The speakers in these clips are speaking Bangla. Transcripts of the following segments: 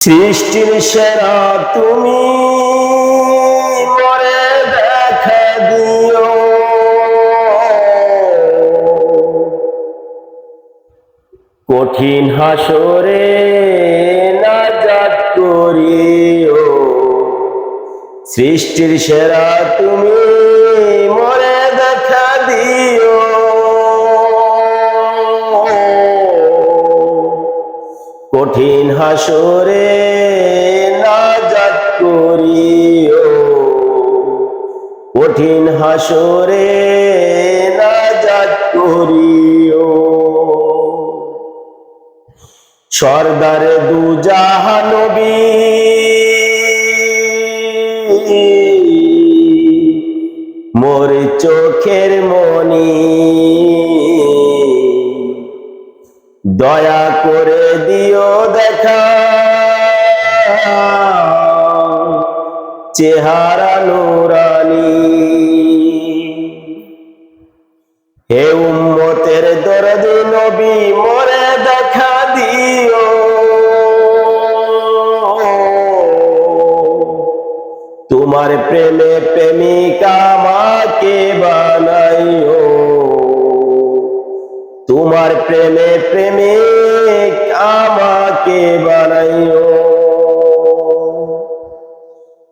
সৃষ্টির সেরা তুমি। মরে দেখা দিও। কঠিন হাসরে নাজাত করিও। সৃষ্টির সেরা তুমি। কঠিন হাসরে নাজাত করিও। কঠিন হাসরে নাজাত করিও। সর্দার দু জাহানবী মোর চোখের মনি দয়া করে দিও দেখা। চেহারা নুরানি। হে উম্মতের দরদি নবী, মরে দেখা দিও। তোমার প্রেমে প্রেমিকা মাকে বানাইও। তোমার প্রেমে প্রেমে আমাকে বানাইও।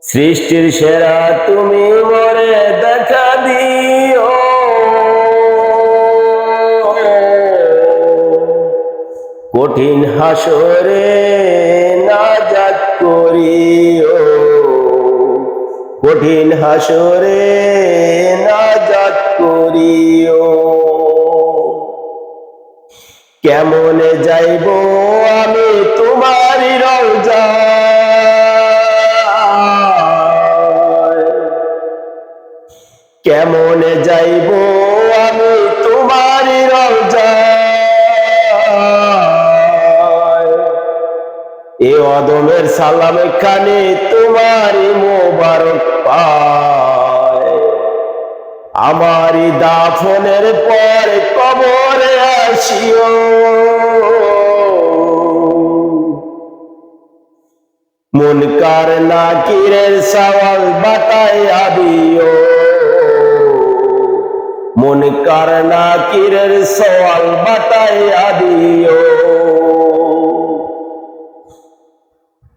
সৃষ্টির সেরা তুমি মরে দেখা দিও। কঠিন হাসরে নাজাত করিও। কঠিন হাসরে নাজাত করিও। কেমনে যাইব আমি তোমারই রওজা কেমনে যাইব আমি তোমারই রওজা এ অদমের সালাম খানে তোমারই মোবারক পায় আমারই দাফনের পর কবরে আসিও। মুনকার নাকিরের সওয়াল বাতাইয়া দিও মুনকার নাকিরের সওয়াল বাতাইয়া দিও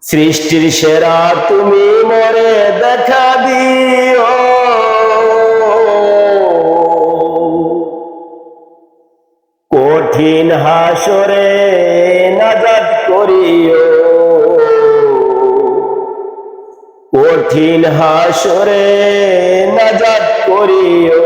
সৃষ্টির সেরা তুমি মরে দেখা দিও। কঠিন হাসরে নাজাত করিও। কঠিন হাসরে নাজাত করিও।